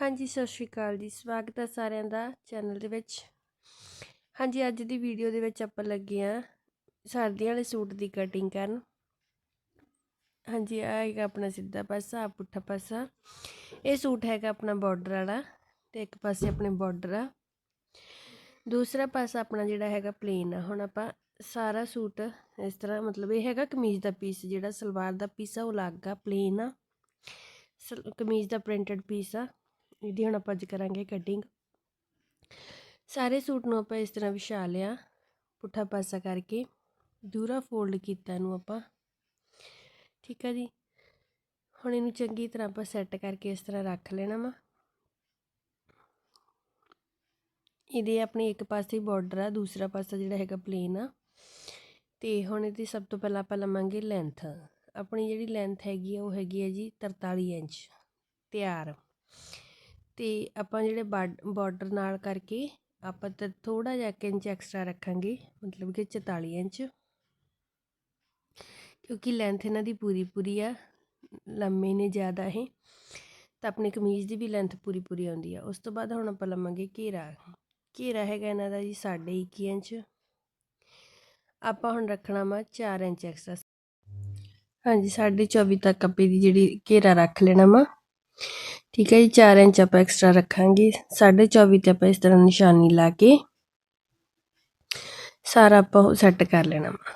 ਹਾਂਜੀ, ਸਤਿ ਸ਼੍ਰੀ ਅਕਾਲ ਜੀ, ਸਵਾਗਤ ਹੈ ਸਾਰਿਆਂ ਦਾ ਚੈਨਲ ਦੇ ਵਿੱਚ। ਹਾਂਜੀ, ਅੱਜ ਦੀ ਵੀਡੀਓ ਦੇ ਵਿੱਚ ਆਪਾਂ ਲੱਗੇ ਆ ਸਰਦੀਆਂ ਵਾਲੇ ਸੂਟ ਦੀ ਕਟਿੰਗ ਕਰਨ। ਹਾਂਜੀ ਆ ਹੈਗਾ ਆਪਣਾ ਸਿੱਧਾ ਪਾਸਾ ਆ ਪੁੱਠਾ ਪਾਸਾ। ਇਹ ਸੂਟ ਹੈਗਾ ਆਪਣਾ ਬਾਰਡਰ ਵਾਲਾ ਤੇ ਇੱਕ ਪਾਸੇ ਆਪਣੇ ਬਾਰਡਰ ਆ। ਦੂਸਰਾ ਪਾਸਾ ਆਪਣਾ ਜਿਹੜਾ ਹੈਗਾ ਪਲੇਨ ਆ। ਹੁਣ ਆਪਾਂ ਸਾਰਾ ਸੂਟ ਇਸ ਤਰ੍ਹਾਂ ਮਤਲਬ ਇਹ ਹੈਗਾ ਕਮੀਜ਼ ਦਾ ਪੀਸ ਜਿਹੜਾ ਸਲਵਾਰ ਦਾ ਪੀਸ ਆ, ਉਹ ਅਲੱਗ ਆ ਪਲੇਨ ਆ। ਕਮੀਜ਼ ਦਾ ਪ੍ਰਿੰਟਡ ਪੀਸ ਆ। ਇਹਦੀ ਹੁਣ ਆਪਾਂ ਅੱਜ ਕਰਾਂਗੇ ਕਟਿੰਗ ਸਾਰੇ ਸੂਟ ਨੂੰ ਆਪਾਂ ਇਸ ਤਰ੍ਹਾਂ ਵਿਛਾ ਲਿਆ, ਪੁੱਠਾ ਪਾਸਾ ਕਰਕੇ, ਦੂਰਾ ਫੋਲਡ ਕੀਤਾ ਇਹਨੂੰ ਆਪਾਂ। ਠੀਕ ਆ ਜੀ? ਹੁਣ ਇਹਨੂੰ ਚੰਗੀ ਤਰ੍ਹਾਂ ਆਪਾਂ ਸੈੱਟ ਕਰਕੇ ਇਸ ਤਰ੍ਹਾਂ ਰੱਖ ਲੈਣਾ ਵਾ। ਇਹਦੇ ਆਪਣੇ ਇੱਕ ਪਾਸੇ ਬਾਰਡਰ ਆ, ਦੂਸਰਾ ਪਾਸਾ ਜਿਹੜਾ ਹੈਗਾ ਪਲੇਨ ਆ। ਤੇ ਹੁਣ ਇਹਦੀ ਸਭ ਤੋਂ ਪਹਿਲਾਂ ਆਪਾਂ ਲਵਾਂਗੇ ਲੈਂਥ ਆਪਣੀ ਜਿਹੜੀ ਲੈਂਥ ਹੈਗੀ ਆ, ਉਹ ਹੈਗੀ ਹੈ ਜੀ 43 ਇੰਚ। ਤਿਆਰ। ਅਤੇ ਆਪਾਂ ਜਿਹੜੇ ਬਾਡ ਬਾਰਡਰ ਨਾਲ ਕਰਕੇ ਆਪਾਂ ਤਾਂ ਥੋੜ੍ਹਾ ਜਿਹਾ ਇੱਕ ਇੰਚ ਐਕਸਟਰਾ ਰੱਖਾਂਗੇ, ਮਤਲਬ ਕਿ 44 ਇੰਚ। ਕਿਉਂਕਿ ਲੈਂਥ ਇਹਨਾਂ ਦੀ ਪੂਰੀ ਪੂਰੀ ਆ, ਲੰਮੇ ਨੇ ਜ਼ਿਆਦਾ ਇਹ। ਤਾਂ ਆਪਣੀ ਕਮੀਜ਼ ਦੀ ਵੀ ਲੈਂਥ ਪੂਰੀ ਪੂਰੀ ਆਉਂਦੀ ਆ। ਉਸ ਤੋਂ ਬਾਅਦ ਹੁਣ ਆਪਾਂ ਲਵਾਂਗੇ ਘੇਰਾ। ਘੇਰਾ ਹੈਗਾ ਇਹਨਾਂ ਦਾ ਜੀ 1.5 ਇੰਚ। ਆਪਾਂ ਹੁਣ ਰੱਖਣਾ ਵਾ 4 ਇੰਚ ਐਕਸਟਰਾ ਹਾਂਜੀ 24 ਤੱਕ ਆਪੇ ਦੀ ਜਿਹੜੀ ਘੇਰਾ ਰੱਖ ਲੈਣਾ ਵਾ। ਠੀਕ ਹੈ ਜੀ 4 ਇੰਚ ਆਪਾਂ ਐਕਸਟਰਾ ਰੱਖਾਂਗੇ। 24.5 ਤੇ ਆਪਾਂ ਇਸ ਤਰ੍ਹਾਂ ਨਿਸ਼ਾਨੀ ਲਾ ਕੇ ਸਾਰਾ ਆਪਾਂ ਸੈੱਟ ਕਰ ਲੈਣਾ ਵਾ।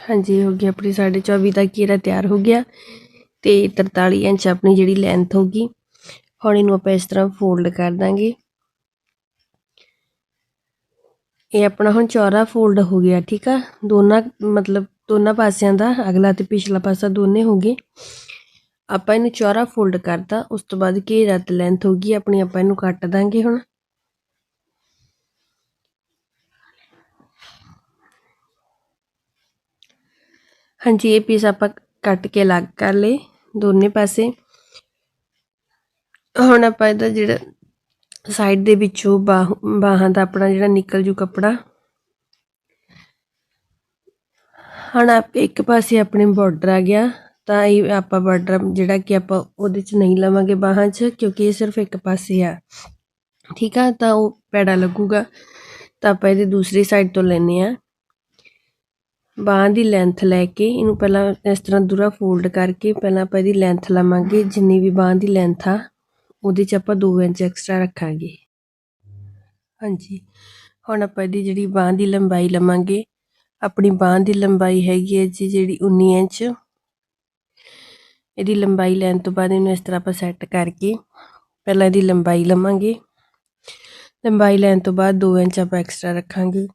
ਹਾਂਜੀ, ਹੋ ਗਿਆ ਆਪਣੀ 24.5 ਤੱਕ ਇਹਦਾ ਤਿਆਰ ਹੋ ਗਿਆ ਤੇ 43 ਇੰਚ ਆਪਣੀ ਜਿਹੜੀ ਲੈਂਥ ਹੋਗੀ ਹੁਣ ਇਹਨੂੰ ਆਪਾਂ ਇਸ ਤਰ੍ਹਾਂ ਫੋਲਡ ਕਰ ਦਾਂਗੇ। ਇਹ ਆਪਣਾ ਹੁਣ ਚੌਰਾ ਫੋਲਡ ਹੋ ਗਿਆ, ਠੀਕ ਆ? ਦੋਨਾਂ, ਮਤਲਬ ਦੋਨਾਂ ਪਾਸਿਆਂ ਦਾ, ਅਗਲਾ ਤੇ ਪਿਛਲਾ ਪਾਸਾ ਦੋਨੇ ਹੋ ਗਏ। ਆਪਾਂ ਇਹਨੂੰ ਚੌਰਾ ਫੋਲਡ ਕਰਤਾ, ਉਸ ਤੋਂ ਬਾਅਦ ਘੇਰਾ ਤੇ ਲੈਂਥ ਹੋ ਗਈ, ਆਪਣੀ ਆਪਾਂ ਇਹਨੂੰ ਕੱਟ ਦਾਂਗੇ ਹੁਣ। ਹਾਂਜੀ, ਇਹ ਪੀਸ ਆਪਾਂ ਕੱਟ ਕੇ ਅਲੱਗ ਕਰ ਲਏ ਦੋਨੇ ਪਾਸੇ। ਹੁਣ ਆਪਾਂ ਇਹਦਾ ਜਿਹੜਾ ਸਾਈਡ ਦੇ ਵਿੱਚੋਂ ਬਾਹਾਂ ਦਾ ਆਪਣਾ ਜਿਹੜਾ ਨਿਕਲ ਜੂ ਕੱਪੜਾ। ਹੁਣ ਆਪ ਇੱਕ ਪਾਸੇ ਆਪਣੇ ਬਾਰਡਰ ਆ ਗਿਆ, ਤਾਂ ਇਹ ਆਪਾਂ ਬਾਰਡਰ ਜਿਹੜਾ ਕਿ ਆਪਾਂ ਉਹਦੇ ਚ ਨਹੀਂ ਲਵਾਂਗੇ ਬਾਹਾਂ 'ਚ, ਕਿਉਂਕਿ ਇਹ ਸਿਰਫ ਇੱਕ ਪਾਸੇ ਆ। ਠੀਕ ਆ? ਤਾਂ ਉਹ ਪੈੜਾ ਲੱਗੂਗਾ। ਤਾਂ ਆਪਾਂ ਇਹਦੇ ਦੂਸਰੀ ਸਾਈਡ ਤੋਂ ਲੈਨੇ ਆ ਬਾਹਾਂ ਦੀ ਲੈਂਥ ਲੈ ਕੇ ਇਹਨੂੰ ਪਹਿਲਾਂ ਇਸ ਤਰ੍ਹਾਂ ਦੂਰਾ ਫੋਲਡ ਕਰਕੇ ਪਹਿਲਾਂ ਆਪਾਂ ਇਹਦੀ ਲੈਂਥ ਲਵਾਂਗੇ, ਜਿੰਨੀ ਵੀ ਬਾਹਾਂ ਦੀ ਲੈਂਥ ਆ। ਉਹਦੇ 'ਚ ਆਪਾਂ 2 ਇੰਚ ਐਕਸਟਰਾ ਰੱਖਾਂਗੇ। ਹਾਂਜੀ, ਹੁਣ ਆਪਾਂ ਇਹਦੀ ਜਿਹੜੀ ਬਾਹ ਦੀ ਲੰਬਾਈ ਲਵਾਂਗੇ। ਆਪਣੀ ਬਾਹ ਦੀ ਲੰਬਾਈ ਹੈਗੀ ਹੈ ਜੀ ਜਿਹੜੀ 19 ਇੰਚ। ਇਹਦੀ ਲੰਬਾਈ ਲੈਣ ਤੋਂ ਬਾਅਦ ਇਹਨੂੰ ਇਸ ਤਰ੍ਹਾਂ ਆਪਾਂ ਸੈੱਟ ਕਰਕੇ ਪਹਿਲਾਂ ਇਹਦੀ ਲੰਬਾਈ ਲਵਾਂਗੇ। ਲੰਬਾਈ ਲੈਣ ਤੋਂ ਬਾਅਦ 2 ਇੰਚ ਆਪਾਂ ਐਕਸਟਰਾ ਰੱਖਾਂਗੇ।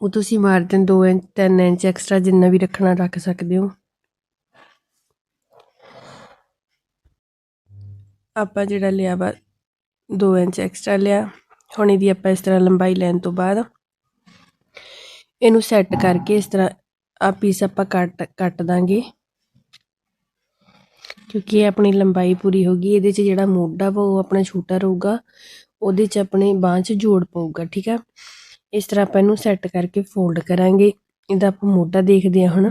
ਉਹ ਤੁਸੀਂ ਮਾਰਜਨ 2 ਇੰਚ 3 ਇੰਚ ਐਕਸਟਰਾ ਜਿੰਨਾ ਵੀ ਰੱਖਣਾ ਰੱਖ ਸਕਦੇ ਹੋ। ਆਪਾਂ ਜਿਹੜਾ ਲਿਆ ਵਾ 2 ਇੰਚ ਐਕਸਟਰਾ ਲਿਆ। ਹੁਣ ਇਹਦੀ ਆਪਾਂ ਇਸ ਤਰ੍ਹਾਂ ਲੰਬਾਈ ਲੈਣ ਤੋਂ ਬਾਅਦ ਇਹਨੂੰ ਸੈੱਟ ਕਰਕੇ ਇਸ ਤਰ੍ਹਾਂ ਆ ਪੀਸ ਆਪਾਂ ਕੱਟ ਕੱਟ ਦਾਂਗੇ। ਕਿਉਂਕਿ ਇਹ ਆਪਣੀ ਲੰਬਾਈ ਪੂਰੀ ਹੋ ਗਈ, ਇਹਦੇ 'ਚ ਜਿਹੜਾ ਮੋਢਾ ਵਾ ਉਹ ਆਪਣਾ ਛੋਟਾ ਰਹੂਗਾ, ਉਹਦੇ 'ਚ ਆਪਣੇ ਬਾਹ 'ਚ ਜੋੜ ਪਊਗਾ, ਠੀਕ ਆ? ਇਸ ਤਰ੍ਹਾਂ ਆਪਾਂ ਇਹਨੂੰ ਸੈੱਟ ਕਰਕੇ ਫੋਲਡ ਕਰਾਂਗੇ। ਇਹਦਾ ਆਪਾਂ ਮੋਢਾ ਦੇਖਦੇ ਹਾਂ ਹੁਣ।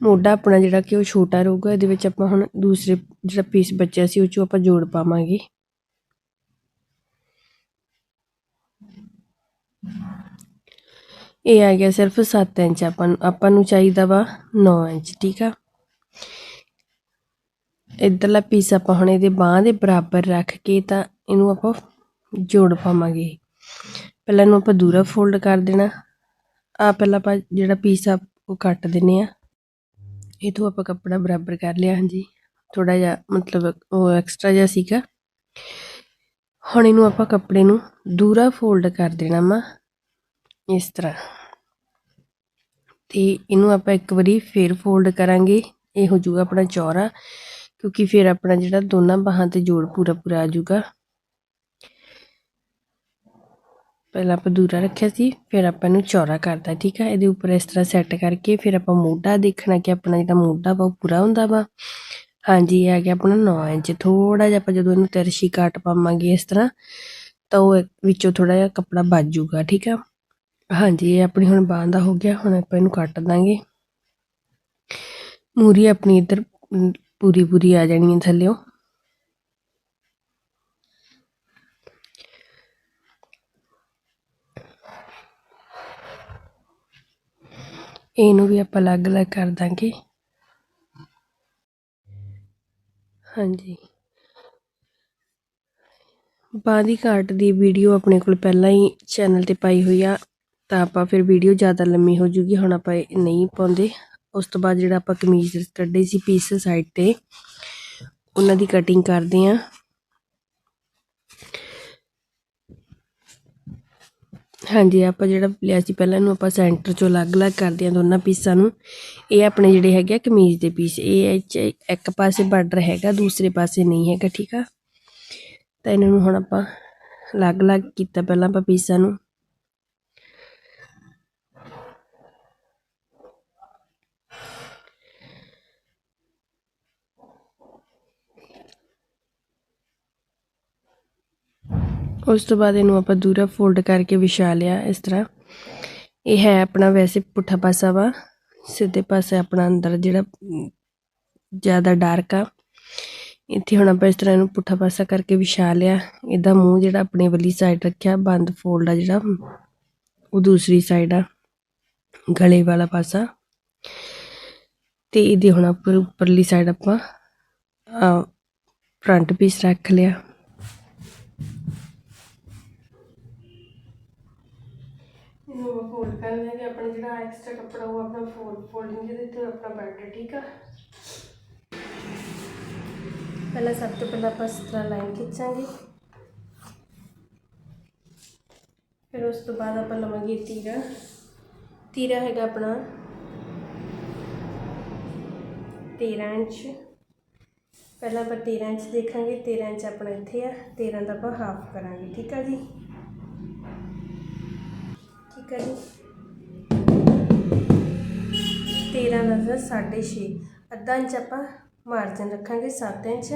ਮੋਢਾ ਆਪਣਾ ਜਿਹੜਾ ਕਿ ਉਹ ਛੋਟਾ ਰਹੂਗਾ, ਇਹਦੇ ਵਿੱਚ ਆਪਾਂ ਹੁਣ ਦੂਸਰੇ ਜਿਹੜਾ ਪੀਸ ਬਚਿਆ ਸੀ, ਉਹ ਚੋਂ ਆਪਾਂ ਜੋੜ ਪਾਵਾਂਗੇ। ਇਹ ਆ ਗਿਆ ਸਿਰਫ 7 ਇੰਚ ਆਪਾਂ ਨੂੰ ਆਪਾਂ ਨੂੰ ਚਾਹੀਦਾ ਵਾ 9 ਇੰਚ, ਠੀਕ ਆ? ਇਧਰਲਾ ਪੀਸ ਆਪਾਂ ਹੁਣ ਇਹਦੇ ਬਾਹ ਦੇ ਬਰਾਬਰ ਰੱਖ ਕੇ ਤਾਂ ਇਹਨੂੰ ਆਪਾਂ ਜੋੜ ਪਾਵਾਂਗੇ। ਪਹਿਲਾਂ ਇਹਨੂੰ ਆਪਾਂ ਦੂਰਾ ਫੋਲਡ ਕਰ ਦੇਣਾ। ਆ ਪਹਿਲਾਂ ਆਪਾਂ ਜਿਹੜਾ ਪੀਸ ਆ, ਉਹ ਕੱਟ ਦਿੰਨੇ ਆ। ਇਹ ਤੋਂ ਆਪਾਂ ਕੱਪੜਾ ਬਰਾਬਰ ਕਰ ਲਿਆ, ਹਾਂਜੀ। ਥੋੜਾ ਜਿਹਾ ਮਤਲਬ ਉਹ ਐਕਸਟਰਾ ਜਿਹਾ ਸੀਗਾ। ਹੁਣ ਇਹਨੂੰ ਆਪਾਂ ਕੱਪੜੇ ਨੂੰ ਦੂਰਾ ਫੋਲਡ ਕਰ ਦੇਣਾ ਵਾ, ਇਸ ਤਰ੍ਹਾਂ। ਤੇ ਇਹਨੂੰ ਆਪਾਂ ਇੱਕ ਵਾਰੀ ਫੇਰ ਫੋਲਡ ਕਰਾਂਗੇ। ਇਹ ਹੋ ਜਾਊਗਾ ਆਪਣਾ ਚੌਰਾ, ਕਿਉਂਕਿ ਫਿਰ ਆਪਣਾ ਜਿਹੜਾ ਦੋਨਾਂ ਬਾਹਾਂ ਤੇ ਜੋੜ ਪੂਰਾ ਪੂਰਾ ਆ ਜਾਊਗਾ ਪਹਿਲਾਂ ਆਪਾਂ ਦੂਰਾ ਰੱਖਿਆ ਸੀ, ਫਿਰ ਆਪਾਂ ਇਹਨੂੰ ਚੌੜਾ ਕਰਦਾ ਠੀਕ ਆ? ਇਹਦੇ ਉੱਪਰ ਇਸ ਤਰ੍ਹਾਂ ਸੈੱਟ ਕਰਕੇ ਫਿਰ ਆਪਾਂ ਮੋਢਾ ਦੇਖਣਾ ਕਿ ਆਪਣਾ ਜਿਹੜਾ ਮੋਢਾ ਵਾ ਪੂਰਾ ਹੁੰਦਾ ਵਾ। ਹਾਂਜੀ, ਇਹ ਆ ਗਿਆ ਆਪਣਾ 9 ਇੰਚ। ਥੋੜਾ ਜਿਹਾ ਆਪਾਂ ਜਦੋਂ ਇਹਨੂੰ ਤਿਰਸ਼ੀ ਕਾਟ ਪਾਵਾਂਗੇ ਇਸ ਤਰ੍ਹਾਂ, ਤਾਂ ਉਹ ਵਿੱਚੋਂ ਥੋੜਾ ਜਿਹਾ ਕੱਪੜਾ ਵੱਜ ਜਾਊਗਾ, ਠੀਕ ਆ? ਹਾਂਜੀ, ਇਹ ਆਪਣੀ ਹੁਣ ਬਾਂਹ ਦਾ ਹੋ ਗਿਆ, ਹੁਣ ਆਪਾਂ ਇਹਨੂੰ ਕੱਟ ਦਾਂਗੇ। ਮੂਰੀ ਆਪਣੀ ਇੱਧਰ ਪੂਰੀ ਪੂਰੀ ਆ ਜਾਣੀ ਹੈ ਥੱਲਿਓ। ਇਹਨੂੰ ਵੀ ਆਪਾਂ ਅਲੱਗ-ਅਲੱਗ ਕਰ ਦਾਂਗੇ। ਹਾਂਜੀ। ਬਾਂਹ ਦੀ ਕਾਟ ਦੀ ਵੀਡੀਓ ਆਪਣੇ ਕੋਲ ਪਹਿਲਾਂ ਹੀ ਚੈਨਲ ਤੇ ਪਾਈ ਹੋਈ ਆ, ਤਾਂ ਆਪਾਂ ਫਿਰ ਵੀਡੀਓ ਜ਼ਿਆਦਾ ਲੰਮੀ ਹੋ ਜੂਗੀ, ਹੁਣ ਆਪਾਂ ਇਹ ਨਹੀਂ ਪਾਉਂਦੇ। ਉਸ ਤੋਂ ਬਾਅਦ ਜਿਹੜਾ ਆਪਾਂ ਕਮੀਜ਼ ਕੱਢੇ ਸੀ ਪੀਸ ਸਾਈਡ ਤੇ, ਉਹਨਾਂ ਦੀ ਕਟਿੰਗ ਕਰਦੇ ਆਂ। ਹਾਂਜੀ, ਆਪਾਂ ਜਿਹੜਾ ਲਿਆ ਸੀ ਪਹਿਲਾਂ ਇਹਨੂੰ ਆਪਾਂ ਸੈਂਟਰ ਚੋਂ ਅਲੱਗ-ਅਲੱਗ ਕਰਦੇ ਹਾਂ ਦੋਨਾਂ ਪੀਸਾਂ ਨੂੰ। ਇਹ ਆਪਣੇ ਜਿਹੜੇ ਹੈਗੇ ਆ ਕਮੀਜ਼ ਦੇ ਪੀਸ, ਇਹ ਇਹ 'ਚ ਇੱਕ ਪਾਸੇ ਬਾਰਡਰ ਹੈਗਾ, ਦੂਸਰੇ ਪਾਸੇ ਨਹੀਂ ਹੈਗਾ, ਠੀਕ ਆ? ਤਾਂ ਇਹਨਾਂ ਨੂੰ ਹੁਣ ਆਪਾਂ ਅਲੱਗ-ਅਲੱਗ ਕੀਤਾ ਪਹਿਲਾਂ ਆਪਾਂ ਪੀਸਾਂ ਨੂੰ। ਉਸ ਤੋਂ ਬਾਅਦ ਇਹਨੂੰ ਆਪਾਂ ਦੂਰਾ ਫੋਲਡ ਕਰਕੇ ਵਿਛਾ ਲਿਆ ਇਸ ਤਰ੍ਹਾਂ। ਇਹ ਹੈ ਆਪਣਾ ਵੈਸੇ ਪੁੱਠਾ ਪਾਸਾ ਵਾ, ਸਿੱਧੇ ਪਾਸੇ ਆਪਣਾ ਅੰਦਰ ਜਿਹੜਾ ਜ਼ਿਆਦਾ ਡਾਰਕ ਆ। ਇੱਥੇ ਹੁਣ ਆਪਾਂ ਇਸ ਤਰ੍ਹਾਂ ਇਹਨੂੰ ਪੁੱਠਾ ਪਾਸਾ ਕਰਕੇ ਵਿਛਾ ਲਿਆ। ਇਹਦਾ ਮੂੰਹ ਜਿਹੜਾ ਆਪਣੇ ਵਾਲੀ ਸਾਈਡ ਰੱਖਿਆ, ਬੰਦ ਫੋਲਡ ਆ ਜਿਹੜਾ, ਉਹ ਦੂਸਰੀ ਸਾਈਡ ਆ, ਗਲੇ ਵਾਲਾ ਪਾਸਾ। ਤੇ ਇਹਦੇ ਹੁਣ ਆਪਾਂ ਉੱਪਰਲੀ ਸਾਈਡ ਆਪਾਂ ਫਰੰਟ ਪੀਸ ਰੱਖ ਲਿਆ। ਇਹਨੂੰ ਆਪਾਂ ਫੋਲਡ ਕਰ ਲਿਆ ਆਪਣਾ ਜਿਹੜਾ ਐਕਸਟਰਾ ਕੱਪੜਾ, ਉਹ ਆਪਣਾ ਫੋਲਡ ਫੋਲਡਿੰਗ ਦੇ ਦਿੱਤੇ ਆਪਣਾ ਬੈਲਟ ਠੀਕ ਆ? ਪਹਿਲਾਂ ਸਭ ਤੋਂ ਪਹਿਲਾਂ ਆਪਾਂ ਇਸ ਤਰ੍ਹਾਂ ਲਾਈਨ ਖਿੱਚਾਂਗੇ। ਫਿਰ ਉਸ ਤੋਂ ਬਾਅਦ ਆਪਾਂ ਲਵਾਂਗੇ ਤੀਰਾ। ਤੀਰਾ ਹੈਗਾ ਆਪਣਾ 13 ਇੰਚ। ਪਹਿਲਾਂ ਆਪਾਂ 13 ਇੰਚ ਦੇਖਾਂਗੇ। 13 ਇੰਚ ਆਪਣਾ ਇੱਥੇ ਆ। 13 ਦਾ ਆਪਾਂ ਹਾਫ ਕਰਾਂਗੇ, ਠੀਕ ਆ ਜੀ? ਠੀਕ ਹੈ ਜੀ 13 ਦਾ ਦਾ 6.5 ਅੱਧਾ ਇੰਚ ਆਪਾਂ ਮਾਰਜਨ ਰੱਖਾਂਗੇ 7 ਇੰਚ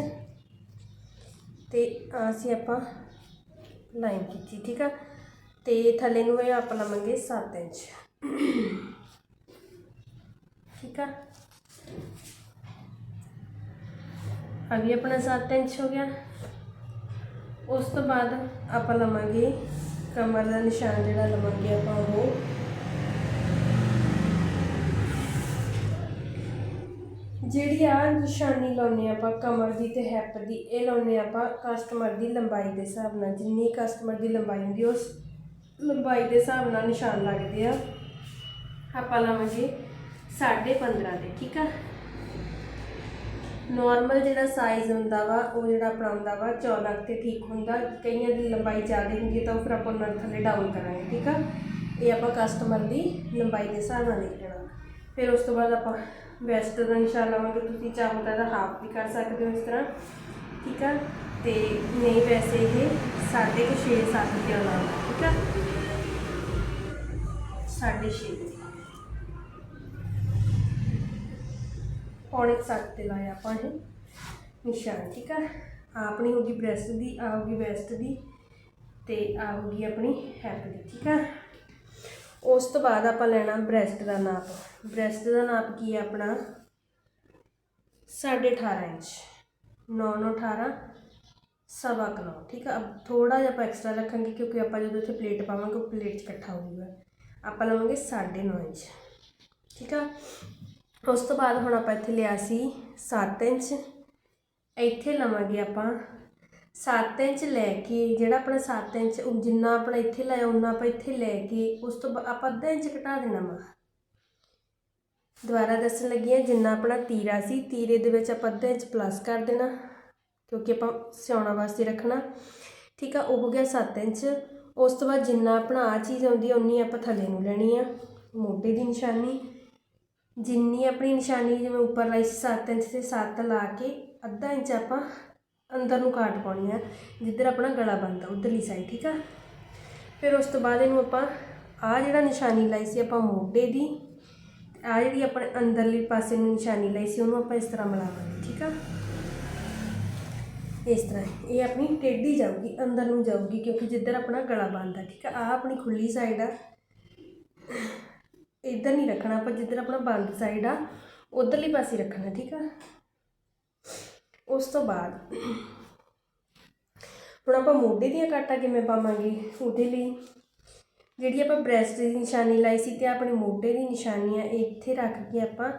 ਤੇ ਆਹ ਅਸੀਂ ਆਪਾਂ ਲਾਈਨ ਕੀਤੀ, ਠੀਕ ਆ? ਤੇ ਥੱਲੇ ਨੂੰ ਇਹ ਆਪਾਂ ਲਵਾਂਗੇ 7 ਇੰਚ ਠੀਕ ਆ? ਆ ਵੀ ਆਪਣਾ 7 ਇੰਚ ਹੋ ਗਿਆ। ਉਸ ਤੋਂ ਬਾਅਦ ਆਪਾਂ ਲਵਾਂਗੇ ਕਮਰ ਦਾ ਨਿਸ਼ਾਨ ਜਿਹੜਾ ਲਵਾਂਗੇ ਆਪਾਂ ਉਹ। ਜਿਹੜੀ ਆ ਨਿਸ਼ਾਨੀ ਲਾਉਨੇ ਆਪਾਂ ਕਮਰ ਦੀ ਤੇ ਹੈਪ ਦੀ, ਇਹ ਲਾਉਨੇ ਆਪਾਂ ਕਸਟਮਰ ਦੀ ਲੰਬਾਈ ਦੇ ਹਿਸਾਬ ਨਾਲ। ਜਿੰਨੀ ਕਸਟਮਰ ਦੀ ਲੰਬਾਈ ਹੁੰਦੀ ਉਸ ਲੰਬਾਈ ਦੇ ਹਿਸਾਬ ਨਾਲ ਨਿਸ਼ਾਨ ਲੱਗਦੇ ਆ। ਆਪਾਂ ਲਾਵਾਂਗੇ 15.5 ਦੇ, ਠੀਕ ਆ? ਨੋਰਮਲ ਜਿਹੜਾ ਸਾਈਜ਼ ਹੁੰਦਾ ਵਾ, ਉਹ ਜਿਹੜਾ ਆਪਣਾ ਹੁੰਦਾ ਵਾ 14 ਤੇ ਠੀਕ ਹੁੰਦਾ। ਕਈਆਂ ਦੀ ਲੰਬਾਈ ਜ਼ਿਆਦਾ ਹੁੰਦੀ ਤਾਂ ਉਹ ਫਿਰ ਆਪਾਂ ਉਹਨਾਂ ਥੱਲੇ ਡਾਊਨ ਕਰਾਂਗੇ, ਠੀਕ ਆ? ਇਹ ਆਪਾਂ ਕਸਟਮਰ ਦੀ ਲੰਬਾਈ ਦੇ ਹਿਸਾਬ ਨਾਲ ਲਿਖਣਾ ਫਿਰ ਉਸ ਤੋਂ ਬਾਅਦ ਆਪਾਂ ਵੈਸਟ ਦਾ ਨਿਸ਼ਾਨ ਲਵਾਂਗੇ ਤੁਸੀਂ ਚਾਹੋ ਤਾਂ ਹਾਫ ਵੀ ਕਰ ਸਕਦੇ ਹੋ ਇਸ ਤਰ੍ਹਾਂ, ਠੀਕ ਆ? ਤੇ ਨਹੀਂ ਵੈਸੇ ਇਹ 6.5 7 ਦੇ ਆਉਣਾ ਠੀਕ ਆ? 6.5 पौने सात 'ਤੇ ਲਾਇਆ ਆਪਾਂ ਇਹ ਨਿਸ਼ਾਨ, ਠੀਕ ਆ? ਆਪਣੀ ਹੋ ਗਈ ਬ੍ਰੈਸਟ ਦੀ ਆਉਗੀ ਵੈਸਟ ਦੀ ਤੇ ਆਉਗੀ ਆਪਣੀ ਹੈਪ ਦੀ, ਠੀਕ ਆ? ਉਸ ਤੋਂ ਬਾਅਦ ਆਪਾਂ ਲੈਣਾ ਬ੍ਰੈਸਟ ਦਾ ਨਾਪ। ਬ੍ਰੈਸਟ ਦਾ ਨਾਪ ਕੀ ਹੈ ਆਪਣਾ? 18.5 ਇੰਚ। 9 9 18 ਸਵਾ ਕਿਲੋ ਠੀਕ ਆ? ਅਬ ਥੋੜਾ ਜਿਹਾ ਆਪਾਂ ਐਕਸਟਰਾ ਰੱਖਾਂਗੇ ਕਿਉਂਕਿ ਆਪਾਂ ਜਦੋਂ ਇੱਥੇ ਪਲੇਟ ਪਾਵਾਂਗੇ ਉਹ ਪਲੇਟ 'ਚ ਇਕੱਠਾ ਹੋਊਗਾ। ਆਪਾਂ ਲਵਾਂਗੇ 9.5 ਇੰਚ, ਠੀਕ ਆ? ਉਸ ਤੋਂ ਬਾਅਦ ਹੁਣ ਆਪਾਂ ਇੱਥੇ ਲਿਆ ਸੀ 7 ਇੰਚ। ਇੱਥੇ ਲਵਾਂਗੇ ਆਪਾਂ 7 ਇੰਚ ਲੈ ਕੇ, ਜਿਹੜਾ ਆਪਣਾ 7 ਇੰਚ ਜਿੰਨਾ ਆਪਣਾ ਇੱਥੇ ਲਾਇਆ ਉਹਨਾਂ ਆਪਾਂ ਇੱਥੇ ਲੈ ਕੇ ਉਸ ਤੋਂ ਬਾਅਦ ਆਪਾਂ ਅੱਧਾ ਇੰਚ ਘਟਾ ਦੇਣਾ ਵਾ। ਦੁਬਾਰਾ ਦੱਸਣ ਲੱਗੀ ਹਾਂ, ਜਿੰਨਾ ਆਪਣਾ ਤੀਰਾ ਸੀ, ਤੀਰੇ ਦੇ ਵਿੱਚ ਆਪਾਂ ਅੱਧਾ ਇੰਚ ਪਲੱਸ ਕਰ ਦੇਣਾ, ਕਿਉਂਕਿ ਆਪਾਂ ਸਿਉਣਾ ਵਾਸਤੇ ਰੱਖਣਾ। ਠੀਕ ਆ, ਉਹ ਹੋ ਗਿਆ 7 ਇੰਚ। ਉਸ ਤੋਂ ਬਾਅਦ ਜਿੰਨਾ ਆਪਣਾ ਆ ਚੀਜ਼ ਆਉਂਦੀ ਹੈ ਉਨੀ ਆਪਾਂ ਥੱਲੇ ਨੂੰ ਲੈਣੀ ਆ। ਮੋਢੇ ਦੀ ਨਿਸ਼ਾਨੀ। ਜਿੰਨੀ ਆਪਣੀ ਨਿਸ਼ਾਨੀ ਜਿਵੇਂ ਉੱਪਰ ਲਾਈ ਸੀ 7 ਇੰਚ ਤੇ 7 ਲਾ ਕੇ ਅੱਧਾ ਇੰਚ ਆਪਾਂ ਅੰਦਰ ਨੂੰ ਕਾਟ ਪਾਉਣੀ ਆ, ਜਿੱਧਰ ਆਪਣਾ ਗਲਾ ਬਣਦਾ ਉਧਰਲੀ ਸਾਈਡ ਠੀਕ ਆ? ਫਿਰ ਉਸ ਤੋਂ ਬਾਅਦ ਇਹਨੂੰ ਆਪਾਂ ਆ ਜਿਹੜਾ ਨਿਸ਼ਾਨੀ ਲਾਈ ਸੀ ਆਪਾਂ ਮੋਢੇ ਦੀ ਆ ਜਿਹੜੀ ਆਪਣੇ ਅੰਦਰਲੀ ਪਾਸੇ ਨੂੰ ਨਿਸ਼ਾਨੀ ਲਾਈ ਸੀ ਉਹਨੂੰ ਆਪਾਂ ਇਸ ਤਰ੍ਹਾਂ ਮਿਲਾਵਾਂਗੇ ਠੀਕ ਆ? ਇਸ ਤਰ੍ਹਾਂ ਇਹ ਆਪਣੀ ਟੇਢੀ ਜਾਊਗੀ, ਅੰਦਰ ਨੂੰ ਜਾਊਗੀ, ਕਿਉਂਕਿ ਜਿੱਧਰ ਆਪਣਾ ਗਲਾ ਬਣਦਾ, ਠੀਕ ਆ? ਆ ਆਪਣੀ ਖੁੱਲੀ ਸਾਈਡ ਆ। ਇੱਧਰ ਨਹੀਂ ਰੱਖਣਾ ਆਪਾਂ ਜਿੱਧਰ ਆਪਣਾ ਬੰਦ ਸਾਈਡ ਆ ਉਧਰਲੀ ਪਾਸੇ ਰੱਖਣਾ ਠੀਕ ਆ? ਉਸ ਤੋਂ ਬਾਅਦ ਹੁਣ ਆਪਾਂ ਮੋਢੇ ਦੀਆਂ ਕਾਟਾਂ ਕਿਵੇਂ ਪਾਵਾਂਗੇ? ਉਹਦੇ ਲਈ ਜਿਹੜੀ ਆਪਾਂ ਬ੍ਰੈਸਟ ਦੀ ਨਿਸ਼ਾਨੀ ਲਾਈ ਸੀ ਤੇ ਆਪਣੇ ਮੋਢੇ ਦੀ ਨਿਸ਼ਾਨੀ ਆ ਇੱਥੇ ਰੱਖ ਕੇ ਆਪਾਂ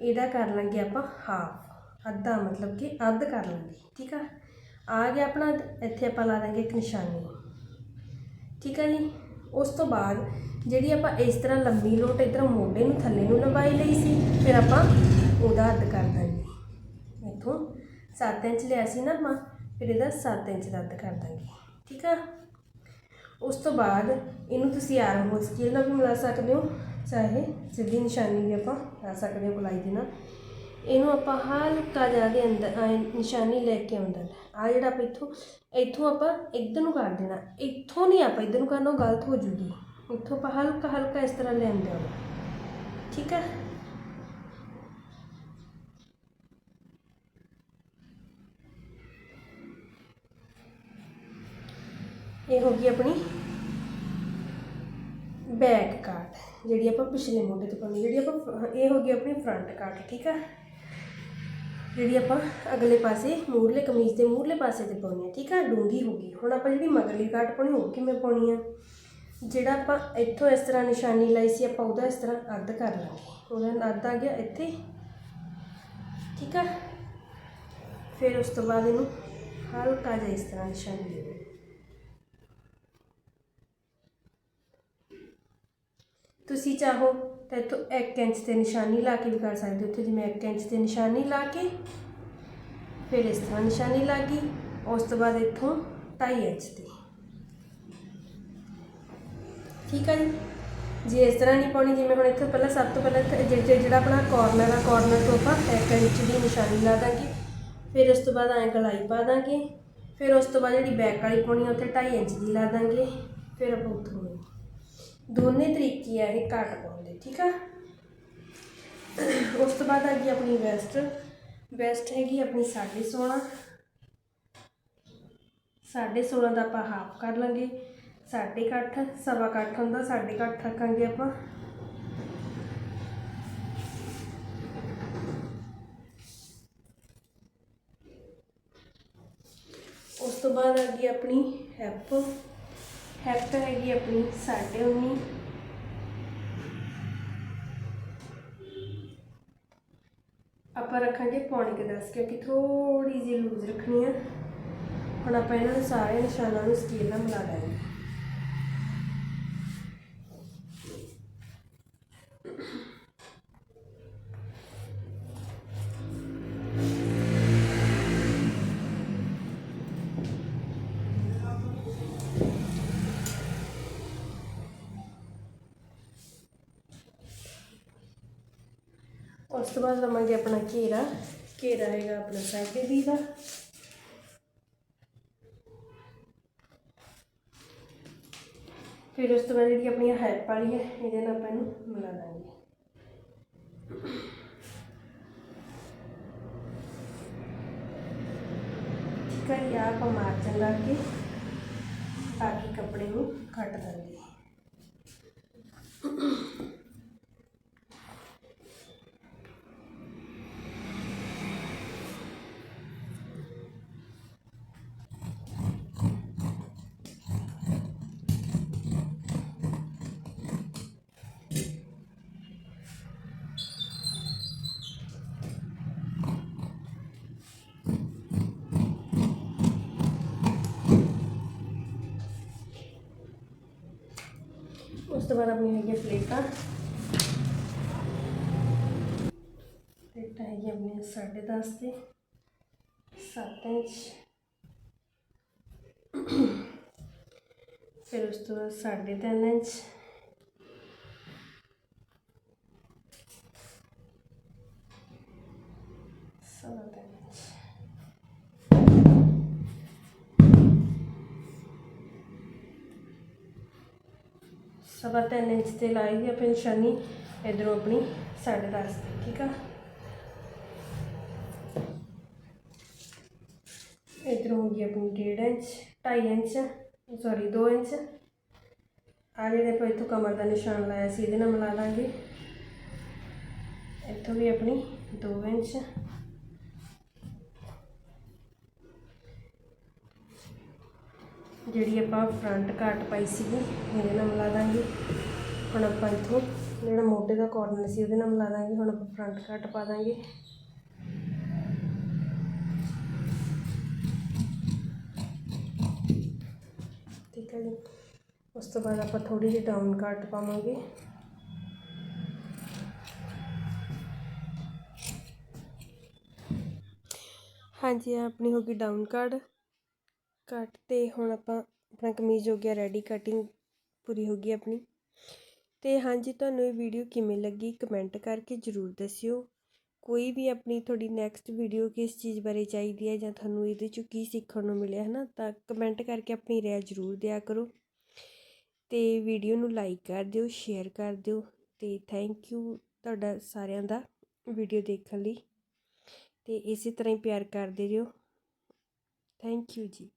ਇਹਦਾ ਕਰ ਲਾਂਗੇ ਆਪਾਂ ਹਾਫ ਅੱਧਾ ਮਤਲਬ ਕਿ ਅੱਧ ਕਰ ਲਾਂਗੇ ਠੀਕ ਆ? ਆ ਗਿਆ ਆਪਣਾ ਅੱਧ, ਇੱਥੇ ਆਪਾਂ ਲਾ ਦਾਂਗੇ ਇੱਕ ਨਿਸ਼ਾਨੀ ਠੀਕ ਆ ਜੀ? ਉਸ ਤੋਂ ਬਾਅਦ ਜਿਹੜੀ ਆਪਾਂ ਇਸ ਤਰ੍ਹਾਂ ਲੰਬੀ ਲੋਟ ਇਧਰ ਮੋਢੇ ਨੂੰ ਥੱਲੇ ਨੂੰ ਲੰਬਾਈ ਲਈ ਸੀ, ਫਿਰ ਆਪਾਂ ਉਹਦਾ ਅੱਧ ਕਰ ਦਾਂਗੇ। ਇੱਥੋਂ 7 ਇੰਚ ਲਿਆ ਸੀ ਨਾ ਆਪਾਂ, ਫਿਰ ਇਹਦਾ 7 ਇੰਚ ਦਾ ਅੱਧ ਕਰ ਦਾਂਗੇ। ਠੀਕ ਆ? ਉਸ ਤੋਂ ਬਾਅਦ ਇਹਨੂੰ ਤੁਸੀਂ ਆਰਮ ਹੋਲ ਸਕੇਲ ਨਾਲ ਵੀ ਮਿਲਾ ਸਕਦੇ ਹੋ, ਚਾਹੇ ਸਿੱਧੀ ਨਿਸ਼ਾਨੀ ਵੀ ਆਪਾਂ ਲਾ ਸਕਦੇ ਹੋ ਗੁਲਾਈ ਦੇ ਨਾਲ। ਇਹਨੂੰ ਆਪਾਂ ਹਲਕਾ ਜਿਹਾ ਦੇ ਅੰਦਰ ਨਿਸ਼ਾਨੀ ਲੈ ਕੇ ਅੰਦਰ ਆ ਜਿਹੜਾ ਆਪਾਂ ਇੱਥੋਂ ਇੱਥੋਂ ਆਪਾਂ ਇੱਧਰ ਨੂੰ ਕਰ ਦੇਣਾ। ਇੱਥੋਂ ਨਹੀਂ ਆਪਾਂ ਇੱਧਰ ਨੂੰ ਕਰਨਾ ਗਲਤ ਹੋ ਜੂਗੀ। ਉੱਥੋਂ ਆਪਾਂ ਹਲਕਾ ਹਲਕਾ ਇਸ ਤਰ੍ਹਾਂ ਲੈਂਦੇ ਆਉਣਾ ਠੀਕ ਹੈ? ਇਹ ਹੋ ਗਈ ਆਪਣੀ ਬੈਕ ਕਾਟ ਜਿਹੜੀ ਆਪਾਂ ਪਿਛਲੇ ਮੋਢੇ ਤੇ ਪਾਉਣੀ, ਜਿਹੜੀ ਆਪਾਂ ਇਹ ਹੋ ਗਈ ਆਪਣੀ ਫਰੰਟ ਕਾਟ ਠੀਕ ਆ ਜਿਹੜੀ ਆਪਾਂ ਅਗਲੇ ਪਾਸੇ ਮੂਹਰਲੇ ਕਮੀਜ਼ ਦੇ ਮੂਹਰਲੇ ਪਾਸੇ ਤੇ ਪਾਉਣੀ ਆ ਠੀਕ ਆ ਡੂੰਗੀ ਹੋ ਗਈ। ਹੁਣ ਆਪਾਂ ਜਿਹੜੀ ਮਗਰਲੀ ਕਾਟ ਪਾਉਣੀ, ਉਹ ਕਿਵੇਂ ਪਾਉਣੀ ਆ? ਜਿਹੜਾ ਆਪਾਂ ਇੱਥੋਂ ਇਸ ਤਰ੍ਹਾਂ ਨਿਸ਼ਾਨੀ ਲਾਈ ਸੀ, ਆਪਾਂ ਉਹਦਾ ਇਸ ਤਰ੍ਹਾਂ ਅੱਧ ਕਰ ਲਾਂਗੇ। ਉਹਦਾ ਅੱਧ ਆ ਗਿਆ ਇੱਥੇ। ਠੀਕ ਆ? ਫਿਰ ਉਸ ਤੋਂ ਬਾਅਦ ਇਹਨੂੰ ਹਲਕਾ ਜਿਹਾ ਇਸ ਤਰ੍ਹਾਂ ਨਿਸ਼ਾਨੀ ਦੇ ਤੁਸੀਂ ਚਾਹੋ ਤਾਂ ਇੱਥੋਂ 1 ਇੰਚ ਤੇ ਨਿਸ਼ਾਨੀ ਲਾ ਕੇ ਵੀ ਕਰ ਸਕਦੇ ਹੋ। ਇੱਥੇ ਜਿਵੇਂ 1 ਇੰਚ ਤੇ ਨਿਸ਼ਾਨੀ ਲਾ ਕੇ, ਫਿਰ ਇਸ ਤਰ੍ਹਾਂ ਨਿਸ਼ਾਨੀ ਲਾ ਗਈ। ਉਸ ਤੋਂ ਬਾਅਦ ਇੱਥੋਂ 2.5 ਇੰਚ ਤੇ। ਠੀਕ ਆ ਜੀ? ਜੇ ਇਸ ਤਰ੍ਹਾਂ ਨਹੀਂ ਪਾਉਣੀ, ਜਿਵੇਂ ਹੁਣ ਇੱਥੇ ਪਹਿਲਾਂ ਸਭ ਤੋਂ ਪਹਿਲਾਂ ਇੱਥੇ ਜਿ- ਜਿ- ਜਿਹੜਾ ਆਪਣਾ ਕਾਰਨਰ ਆ ਕਾਰਨਰ ਤੋਂ ਆਪਾਂ 1 ਇੰਚ ਦੀ ਨਿਸ਼ਾਨੀ ਲਾ ਦਾਂਗੇ। ਫਿਰ ਉਸ ਤੋਂ ਬਾਅਦ ਐਂ ਗਲਾਈ ਪਾ ਦਾਂਗੇ। ਫਿਰ ਉਸ ਤੋਂ ਬਾਅਦ ਜਿਹੜੀ ਬੈਕ ਵਾਲੀ ਪਾਉਣੀ ਆ, ਉੱਥੇ 2.5 ਇੰਚ ਦੀ ਲਾ ਦਾਂਗੇ। ਫਿਰ ਆਪਾਂ ਉੱਥੋਂ ਦੋਨੇ ਤਰੀਕੇ ਆ ਇਹ ਘੱਟ ਪਾਉਣ ਦੇ ਠੀਕ ਆ? ਉਸ ਤੋਂ ਬਾਅਦ ਆ ਗਈ ਆਪਣੀ ਵੈਸਟ ਵੈਸਟ ਹੈਗੀ ਆਪਣੀ 16.5 16.5 ਦਾ ਆਪਾਂ ਹਾਫ ਕਰ ਲਾਂਗੇ। ਸਾਢੇ ਇਕੱਠ ਸਵਾ ਇਕੱਠ ਹੁੰਦਾ, ਸਾਢੇ ਇਕੱਠ ਰੱਖਾਂਗੇ ਆਪਾਂ। ਉਸ ਤੋਂ ਬਾਅਦ ਆ ਗਈ ਆਪਣੀ ਹੈਪ। ਹੈਪ ਹੈਗੀ ਆਪਣੀ ਸਾਢੇ ਉੱਨੀ। ਆਪਾਂ ਰੱਖਾਂਗੇ ਪੌਣੇ ਕੁ ਦਸ, ਕਿਉਂਕਿ ਥੋੜੀ ਜਿਹੀ ਲੂਜ਼ ਰੱਖਣੀ ਆ। ਹੁਣ ਆਪਾਂ ਇਹਨਾਂ ਨੂੰ ਸਾਰੇ ਨਿਸ਼ਾਨਾਂ ਨੂੰ ਸਕੇਲ ਨਾਲ ਮਿਲਾ ਲੈਣਾ ਉਸ ਤੋਂ ਬਾਅਦ ਲਵਾਂਗੇ ਆਪਣਾ ਘੇਰਾ। ਘੇਰਾ ਹੈਗਾ ਆਪਣਾ ਸਾਢੇ ਵੀਹ ਦਾ। ਫਿਰ ਉਸ ਤੋਂ ਬਾਅਦ ਜਿਹੜੀ ਆਪਣੀ ਹੈਲਪ ਵਾਲੀ ਹੈ, ਇਹਦੇ ਨਾਲ ਆਪਾਂ ਇਹਨੂੰ ਮਿਲਾ ਦਾਂਗੇ। ਠੀਕ ਹੈ ਯਾ ਆਪਾਂ ਮਾਰਜਨ ਲਾ ਕੇ ਬਾਕੀ ਕੱਪੜੇ ਨੂੰ ਕੱਟ ਦਾਂਗੇ। ਤੋਂ ਬਾਅਦ ਆਪਣੀ ਹੈਗੀ ਪਲੇਟਾਂ। ਪਲੇਟਾਂ ਹੈਗੀ ਆਪਣੀ ਸਾਢੇ ਦਸ ਤੇ 7 ਇੰਚ। ਫਿਰ ਉਸ ਤੋਂ ਬਾਅਦ ਸਾਢੇ ਤਿੰਨ ਇੰਚ। ਸਵਾ ਤਿੰਨ ਇੰਚ ਤੇ ਲਾਈ ਦੀ ਆਪਣੀ ਨਿਸ਼ਾਨੀ ਇਧਰੋਂ ਆਪਣੀ ਸਾਢੇ ਦਸ ਤੇ ਠੀਕ ਆ? ਇਧਰੋਂ ਹੋ ਗਈ ਆਪਣੀ 1.5 ਇੰਚ 2.5 ਇੰਚ ਸੌਰੀ 2 ਇੰਚ। ਆ ਜਿਹੜੇ ਆਪਾਂ ਇੱਥੋਂ ਕਮਰ ਦਾ ਨਿਸ਼ਾਨ ਲਾਇਆ ਸੀ, ਇਹਦੇ ਨਾਲ ਮਿਲਾ ਦਾਂਗੇ। ਇੱਥੋਂ ਵੀ ਆਪਣੀ 2 ਇੰਚ। ਜਿਹੜੀ ਆਪਾਂ ਫਰੰਟ ਕਾਟ ਪਾਈ ਸੀਗੀ, ਇਹਦੇ ਨਾਲ ਮਿਲਾ ਦਾਂਗੇ। ਹੁਣ ਆਪਾਂ ਇੱਥੋਂ ਜਿਹੜਾ ਮੋਢੇ ਦਾ ਕਾਰਨਰ ਸੀ, ਉਹਦੇ ਨਾਲ ਮਿਲਾ ਦਾਂਗੇ। ਹੁਣ ਆਪਾਂ ਫਰੰਟ ਕਾਟ ਪਾ ਦਾਂਗੇ। ਠੀਕ ਹੈ ਜੀ। ਉਸ ਤੋਂ ਬਾਅਦ ਆਪਾਂ ਥੋੜੀ ਜਿਹੀ ਡਾਊਨ ਕਾਟ ਪਾਵਾਂਗੇ। ਹਾਂਜੀ ਆਹ ਆਪਣੀ ਹੋ ਗਈ ਡਾਊਨ ਕਾਰਡ ਕੱਟ ਤੇ ਹੁਣ ਆਪਾਂ ਆਪਣਾ ਕਮੀਜ਼ ਹੋ ਗਿਆ ਰੈਡੀ ਕਟਿੰਗ ਪੂਰੀ ਹੋ ਗਈ ਆਪਣੀ। ਤੇ ਹਾਂਜੀ, ਤੁਹਾਨੂੰ ਇਹ ਵੀਡੀਓ ਕਿਵੇਂ ਲੱਗੀ ਕਮੈਂਟ ਕਰਕੇ ਜ਼ਰੂਰ ਦੱਸਿਓ। ਕੋਈ ਵੀ ਆਪਣੀ ਤੁਹਾਡੀ ਨੈਕਸਟ ਵੀਡੀਓ ਕਿਸ ਚੀਜ਼ ਬਾਰੇ ਚਾਹੀਦੀ ਹੈ ਜਾਂ ਤੁਹਾਨੂੰ ਇਹਦੇ ਚੋਂ ਕੀ ਸਿੱਖਣ ਨੂੰ ਮਿਲਿਆ ਹੈ ਨਾ ਤਾਂ ਕਮੈਂਟ ਕਰਕੇ ਆਪਣੀ ਰਾਏ ਜ਼ਰੂਰ ਦਿਆ ਕਰੋ। ਤੇ ਵੀਡੀਓ ਨੂੰ ਲਾਈਕ ਕਰ ਦਿਓ ਸ਼ੇਅਰ ਕਰ ਦਿਓ ਤੇ ਥੈਂਕ ਯੂ ਤੁਹਾਡਾ ਸਾਰਿਆਂ ਦਾ ਵੀਡੀਓ ਦੇਖਣ ਲਈ। ਤੇ ਇਸੇ ਤਰ੍ਹਾਂ ਹੀ ਪਿਆਰ ਕਰਦੇ ਰਹੋ। ਥੈਂਕ ਯੂ ਜੀ।